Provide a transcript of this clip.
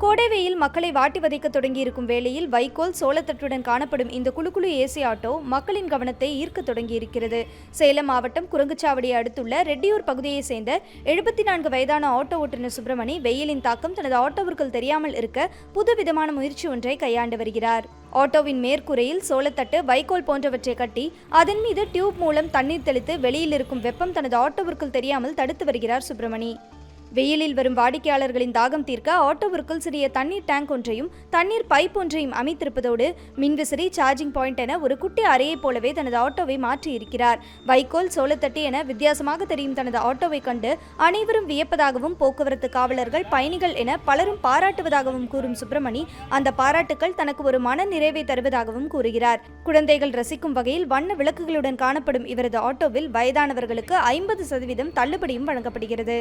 கோடை வெயில் மக்களை வாட்டி வதைக்க தொடங்கியிருக்கும் வேளையில் வைக்கோல் சோளத்தட்டுடன் காணப்படும் இந்த குழு குழு ஏசி ஆட்டோ மக்களின் கவனத்தை ஈர்க்க தொடங்கியிருக்கிறது. சேலம் மாவட்டம் குரங்குச்சாவடியை அடுத்துள்ள ரெட்டியூர் பகுதியைச் சேர்ந்த எழுபத்தி நான்கு வயதான ஆட்டோ ஓட்டுநர் சுப்பிரமணி வெயிலின் தாக்கம் தனது ஆட்டோவிற்குள் தெரியாமல் இருக்க புதுவிதமான முயற்சி ஒன்றை கையாண்டு வருகிறார். ஆட்டோவின் மேற்கூரையில் சோளத்தட்டு வைக்கோல் போன்றவற்றை கட்டி அதன் மீது டியூப் மூலம் தண்ணீர் தெளித்து வெளியில் இருக்கும் வெப்பம் தனது ஆட்டோவிற்குள் தெரியாமல் தடுத்து வருகிறார் சுப்பிரமணி. வெயிலில் வரும் வாடிக்கையாளர்களின் தாகம் தீர்க்க ஆட்டோவிற்குள் சிறிய தண்ணீர் டேங்க் ஒன்றையும் தண்ணீர் பைப் ஒன்றையும் அமைத்திருப்பதோடு மின்விசிறி சார்ஜிங் பாயிண்ட் என ஒரு குட்டி அறையைப் போலவே தனது ஆட்டோவை மாற்றியிருக்கிறார். வைக்கோல் சோளத்தட்டு என வித்தியாசமாக தெரியும் தனது ஆட்டோவை கண்டு அனைவரும் வியப்பதாகவும் போக்குவரத்து காவலர்கள் பயணிகள் என பலரும் பாராட்டுவதாகவும் கூறும் சுப்பிரமணி அந்த பாராட்டுக்கள் தனக்கு ஒரு மன நிறைவை தருவதாகவும் கூறுகிறார். குழந்தைகள் ரசிக்கும் வகையில் வண்ண விளக்குகளுடன் காணப்படும் இவரது ஆட்டோவில் வயதானவர்களுக்கு ஐம்பது சதவீதம் தள்ளுபடியும் வழங்கப்படுகிறது.